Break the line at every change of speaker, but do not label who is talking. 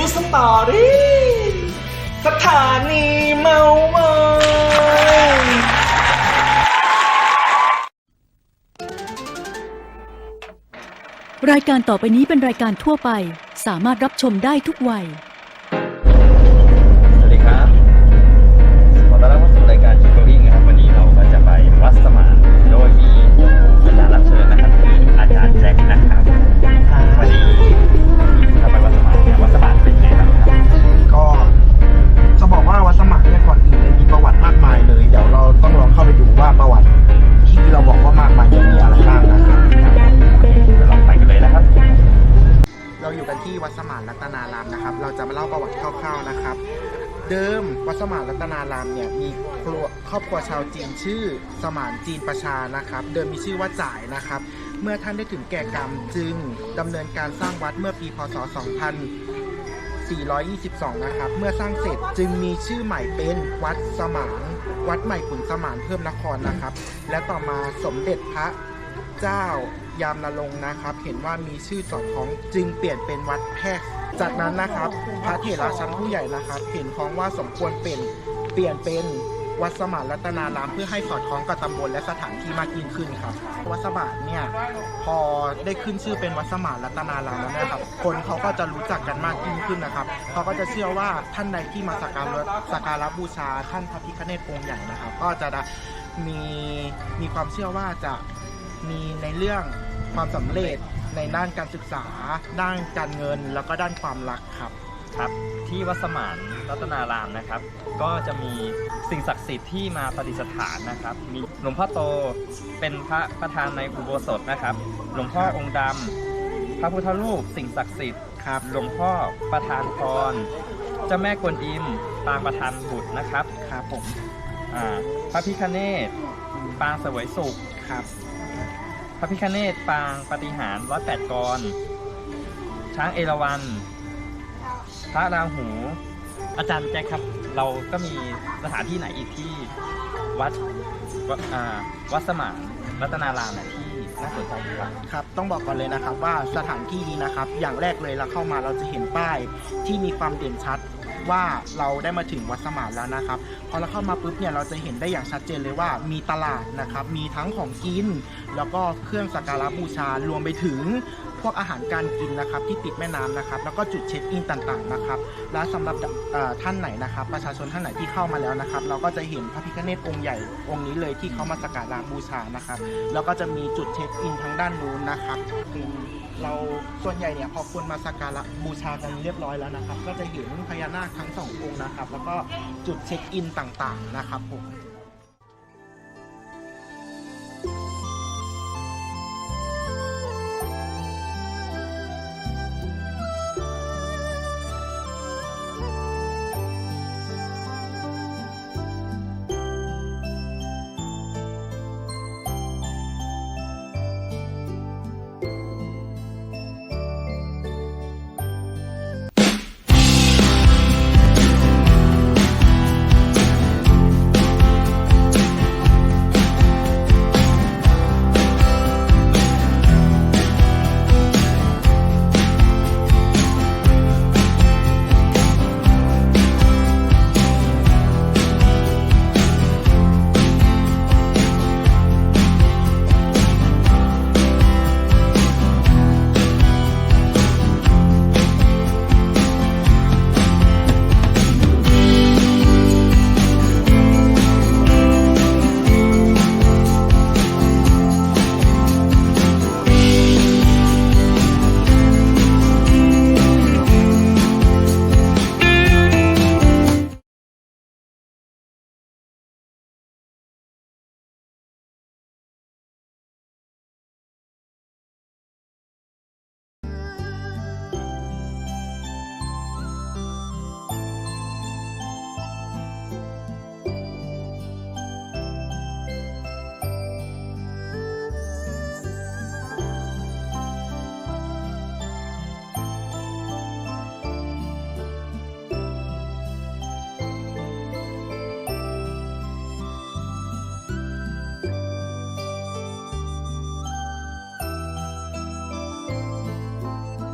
วสตอรี่สถานีเมาเมย
รายการต่อไปนี้เป็นรายการทั่วไป สามารถรับชมได้ทุกวัย
ที่วั
ด
สมานรัตนารามนะครับ เราจะมาเล่าประวัติคร่าวๆนะครับ เดิมวัดสมานรัตนารามเนี่ยมีครัวครอบครัวชาวจีนชื่อสมานจีนประชานะครับ เดิมมีชื่อว่าจ่ายนะครับ เมื่อท่านได้ถึงแก่กรรมจึงดำเนินการสร้างวัดเมื่อปีพศ 2422 นะครับ เมื่อสร้างเสร็จจึงมีชื่อใหม่เป็นวัดสมานวัดใหม่ขุนสมานเพิ่มนครนะครับ และต่อมาสมเด็จพระเจ้า ยามนรงค์นะครับ เห็นว่ามีชื่อสอดคล้องจึงเปลี่ยนเป็นวัดแพรกจากนั้นนะครับ พระเถระชั้นผู้ใหญ่นะครับ เห็นพ้องว่าสมควรเป็นเปลี่ยนเป็นวัดสมานรัตนารามเพื่อให้สอดคล้องกับตำบลและสถานที่มากยิ่งขึ้นครับ วัดสมานเนี่ยพอได้ขึ้นชื่อเป็นวัดสมานรัตนารามแล้วนะครับ คนเขาก็จะรู้จักกันมากยิ่งขึ้นนะครับเขาก็จะเชื่อว่าท่านใดที่มาสักการะสักการะบูชาท่านพระพิฆเนศองค์ใหญ่นะครับ ก็จะมีมีความเชื่อว่าจะ มีในเรื่องความสำเร็จในด้านการศึกษา ด้านการเงินแล้วก็ด้านความรักครับ
ครับที่วัดสมานรัตนารามนะครับ ก็จะมีสิ่งศักดิ์สิทธิ์ที่มาประดิษฐานนะครับ มีหลวงพ่อโตเป็นพระประธานในอุโบสถนะครับ หลวงพ่อองค์ดำพระพุทธรูปสิ่งศักดิ์สิทธิ์ครับหลวงพ่อประธานพรเจ้าแม่กวนอิมปางประธานบุตรนะครับ
ครับผม
อ่าพระพิคเนตปางเสวยสุข
ครับ
พระพิคเนตปางปฏิหารร้อยแปดกร ช้างเอราวัณพระราหู อาจารย์แจ็คครับ เราก็มีสถานที่ไหนอีกที่วัดวอ่าวัดสมานรัตนารามเนี่ยที่น่าสนใจครับ
ครับ ต้องบอกก่อนเลยนะครับว่าสถานที่นี้นะครับ อย่างแรกเลยเราเข้ามาเราจะเห็นป้ายที่มีความเด่นชัด ว่าเราได้มาถึงวัดสมานแล้วนะครับพอเราเข้ามาปุ๊บเนี่ยเราจะเห็นได้อย่างชัดเจนเลยว่ามีตลาดนะครับมีทั้งของกิน แล้วก็เครื่องสักการะบูชารวมไปถึงพวกอาหารการกินนะครับที่ติดแม่น้ำนะครับ แล้วก็จุดเช็คอินต่างๆนะครับ และสำหรับท่านไหนนะครับ ประชาชนท่านไหนที่เข้ามาแล้วนะครับ เราก็จะเห็นพระพิฆเนศองค์ใหญ่องค์นี้เลยที่เขามาสักการะบูชานะครับ แล้วก็จะมีจุดเช็คอินทางด้านนู้นนะครับคือเราส่วนใหญ่เนี่ยพอคนมาสักการะบูชากันเรียบร้อยแล้วนะครับ ก็จะเห็นพญานาคทั้งสององค์นะครับ แล้วก็จุดเช็คอินต่างๆนะครับผม